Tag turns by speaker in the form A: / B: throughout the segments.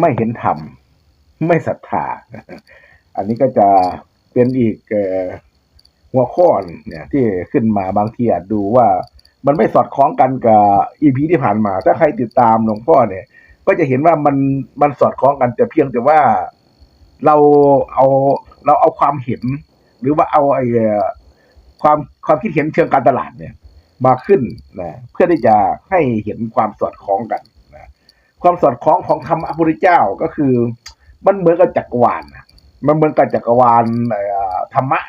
A: ไม่เห็นธรรม ไม่ศรัทธา อันนี้ก็จะเป็นอีกหัวข้อเนี่ย ที่ขึ้นมาบางทีอาจดูว่ามันไม่สอดคล้องกันกับอีพีที่ผ่านมา ถ้าใครติดตามหลวงพ่อเนี่ย ก็จะเห็นว่ามันมันสอดคล้องกันแต่เพียงแต่ว่าเราเอาเราเอาความเห็น หรือว่าเอาไอ้ความความคิดเห็นเชิงการตลาดเนี่ย มาขึ้นนะเพื่อที่จะให้เห็นความสอดคล้องกัน ความสอดคล้องของธรรมะพระพุทธเจ้าก็คือ มันเหมือนกับจักรวาลมันเหมือนกับจักรวาลธรรมะ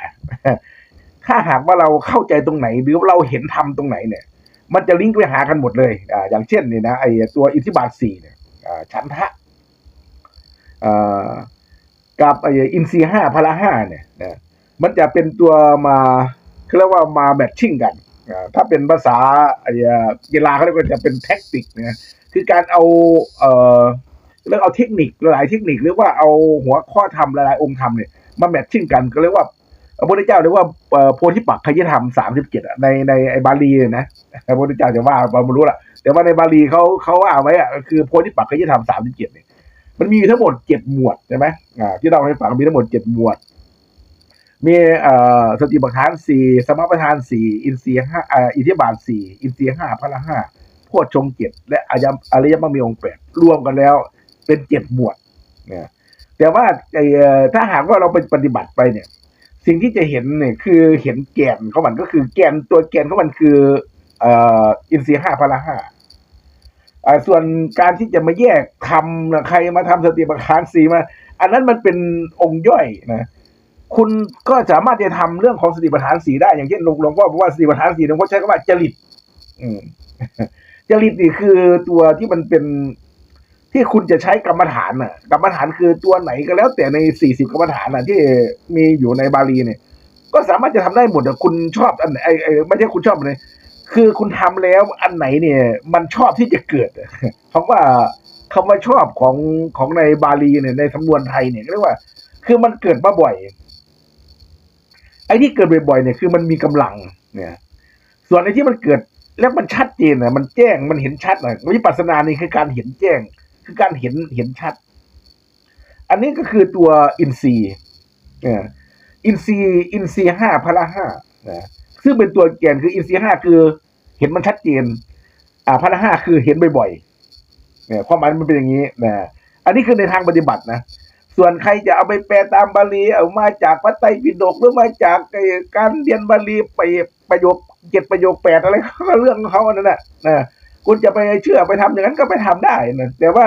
A: ถ้าหากว่าเราเข้าใจตรงไหน หรือเราเห็นธรรมตรงไหนเนี่ย มันจะลิงก์ไปหากันหมดเลยอ่าอย่างเช่นนี่นะไอ้ตัวอิทธิบาทสี่เนี่ยฉันทะอ่ากับไอ้อินทรีห้าพละห้าเนี่ยนะมันจะเป็นตัวมาเขาเรียกว่ามาแมทชิ่งกันถ้าเป็นภาษาไอ้กีฬาเขาเรียกว่าจะเป็นแท็กติกนะ คือการเอาเอ่อเรียกเอาเทคนิคหลายเทคนิคหรือว่าเอาหัวข้อธรรมหลายองค์ธรรมเนี่ยมาแมทชิ่งกันก็เรียกว่าพระพุทธเจ้าเรียกว่าโพธิปักขยธรรมสามสิบเจ็ดในในไอ้บาลีเนี่ยนะพระพุทธเจ้าจะว่าเราไม่รู้ละแต่ว่าในบาลีเขาเขาว่าไว้อะคือโพธิปักขยธรรมสามสิบเจ็ดเนี่ยมันมีทั้งหมดเจ็ดหมวดใช่ไหมอ่าที่เราให้ฟังมีทั้งหมดเจ็ดหมวด มีเอ่อสติปัฏฐานสี่สมปัฏฐานสี่อินทรีย์ห้าอ่าอิทธิบาทสี่อินทรีย์ห้าพละห้า โพชฌงเจ็ดและอายมอริยมรรคมีองค์แปดรวมกันแล้ว เป็นเจ็ดหมวดเนี่ยแต่ว่าไอ้ถ้าหากว่าเราไปปฏิบัติไปเนี่ย สิ่งที่จะเห็นเนี่ยคือเห็นแกนของมันก็คือแกนตัวแกนของมันคืออินทรีย์ห้าพละห้าอ่าส่วนการที่จะมาแยกทำนะใครมาทำสติปัฏฐานสีมา อันนั้นมันเป็นองค์ย่อยนะคุณก็สามารถจะทำเรื่องของสติปัฏฐานสีได้ อย่างเช่นหลวงหลวงพ่อบอกว่าสติปัฏฐานสีหลวงพ่อใช้คำว่าจริต อืม จริตนี่คือตัวที่มันเป็นที่คุณจะใช้กรรมฐานน่ะ กรรมฐานคือตัวไหนก็แล้ว แต่ในสี่สิบกรรมฐานน่ะ ที่มีอยู่ในบาลีเนี่ย ก็สามารถจะทำได้หมดอะคุณชอบอันไหนไอ้ไม่ใช่คุณชอบเลยคือคุณทำแล้วอันไหนเนี่ย มันชอบที่จะเกิดอะคำว่าคำว่าชอบของของในบาลีเนี่ยในสำนวนไทยเนี่ยเรียกว่า คือมันเกิดมาบ่อย ไอ้ที่เกิดบ่อยๆเนี่ยคือมันมีกำลัง เนี่ย ส่วนไอ้ที่มันเกิด แล้วมันชัดเจนอะ มันแจ้งมันเห็นชัดอะวิปัสสนานี่คือการเห็นแจ้ง คือการเห็นเห็นชัด อันนี้ก็คือตัวอินทรีย์เนี่ยอินทรีย์อินทรีย์ห้าพละห้านะซึ่งเป็นตัวแกนคืออินทรีย์ห้าคือเห็นมันชัดเจน อ่าพละห้าคือเห็นบ่อยๆเนี่ยความหมายมันเป็นอย่างนี้นะอันนี้คือในทางปฏิบัตินะ ส่วนใครจะเอาไปแปลตามบาลีเอามาจากพระไตรปิฎกหรือมาจากการเรียนบาลีไปประโยคเจ็ดประโยคแปดอะไรก็เรื่องของเขาอันนั้นแหละนะคุณจะไปเชื่อไปทำอย่างนั้นก็ไปทำได้นะแต่ว่า